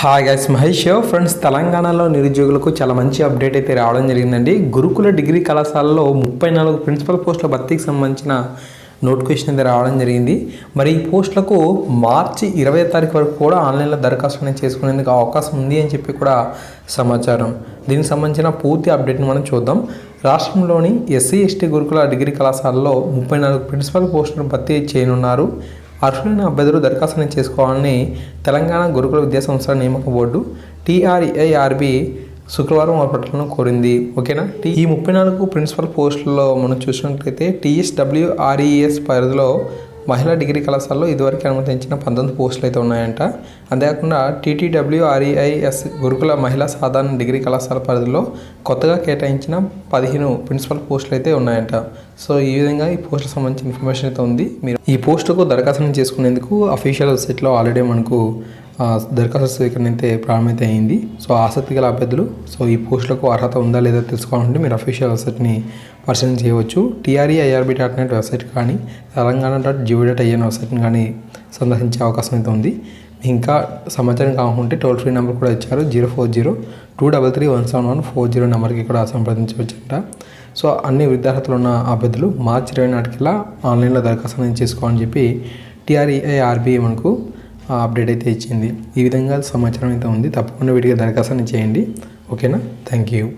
Hi guys Mahesh friends తెలంగాణలో నిరుద్యోగులకు చాలా మంచి అప్డేట్ అయితే రావడం జరిగిందండి. గురుకుల డిగ్రీ కళాశాలలో ముప్పై నాలుగు ప్రిన్సిపల్ పోస్టుల భర్తీకి సంబంధించిన నోటిఫికేషన్ అయితే రావడం జరిగింది. మరి ఈ పోస్టులకు మార్చి ఇరవై తారీఖు వరకు కూడా ఆన్లైన్లో దరఖాస్తు అనేది చేసుకునేందుకు అవకాశం ఉంది అని చెప్పి కూడా సమాచారం. దీనికి సంబంధించిన పూర్తి అప్డేట్ని మనం చూద్దాం. రాష్ట్రంలోని ఎస్సీ ఎస్టీ గురుకుల డిగ్రీ కళాశాలలో ముప్పై నాలుగు ప్రిన్సిపల్ పోస్టులను భర్తీ చేయనున్నారు. అర్హులైన అభ్యర్థులు దరఖాస్తుని చేసుకోవాలని తెలంగాణ గురుకుల విద్యాసంస్థల నియామక బోర్డు టీఆర్ఏఆర్బి శుక్రవారం ఒక కోరింది. ఓకేనా? టీ- ఈ ముప్పై నాలుగు ప్రిన్సిపల్ పోస్టుల్లో మనం చూసినట్లయితే టీఎస్డబ్ల్యూఆర్ఈఎస్ పరిధిలో మహిళా డిగ్రీ కళాశాలలో ఇదివరకు అనుమతించిన పంతొమ్మిది పోస్టులు అయితే ఉన్నాయంట. అంతేకాకుండా టీటీడబ్ల్యూఆర్ఈఐఎస్ గురుకుల మహిళా సాధారణ డిగ్రీ కళాశాల పరిధిలో కొత్తగా కేటాయించిన పదిహేను ప్రిన్సిపల్ పోస్టులు అయితే ఉన్నాయంట. సో ఈ విధంగా ఈ పోస్టుకు సంబంధించిన ఇన్ఫర్మేషన్ అయితే ఉంది. మీరు ఈ పోస్టుకు దరఖాస్తు చేసుకునేందుకు అఫీషియల్ వెబ్సైట్లో ఆల్రెడీ మనకు దరఖాస్తు స్వీకరణ అయితే ప్రారంభమైతే అయింది. సో ఆసక్తి గల అభ్యర్థులు సో ఈ పోస్టులకు అర్హత ఉందా లేదా తెలుసుకోవాలంటే మీరు అఫీషియల్ వెబ్సైట్ని పరిశీలన చేయవచ్చు. TRE IRB dot net website కానీ Telangana dot GO dot IN వెబ్సైట్ని కానీ సందర్శించే అవకాశం అయితే ఉంది. ఇంకా సమాచారం కావాలంటే టోల్ ఫ్రీ నెంబర్ కూడా ఇచ్చారు. Zero four zero two double three one seven one four zero నెంబర్కి కూడా సంప్రదించవచ్చంట. సో అన్ని విద్యార్థులు ఉన్న అభ్యర్థులు మార్చి ఇరవై నాటికల్లా ఆన్లైన్లో దరఖాస్తు అనేది చేసుకోవాలని చెప్పి టీఆర్ఈఐఆర్బి మనకు అప్డేట్ అయితే ఇచ్చింది. ఈ విధంగా సమాచారం అయితే ఉంది. తప్పకుండా వీటికి దరఖాస్తు చేయండి. ఓకేనా? Thank you.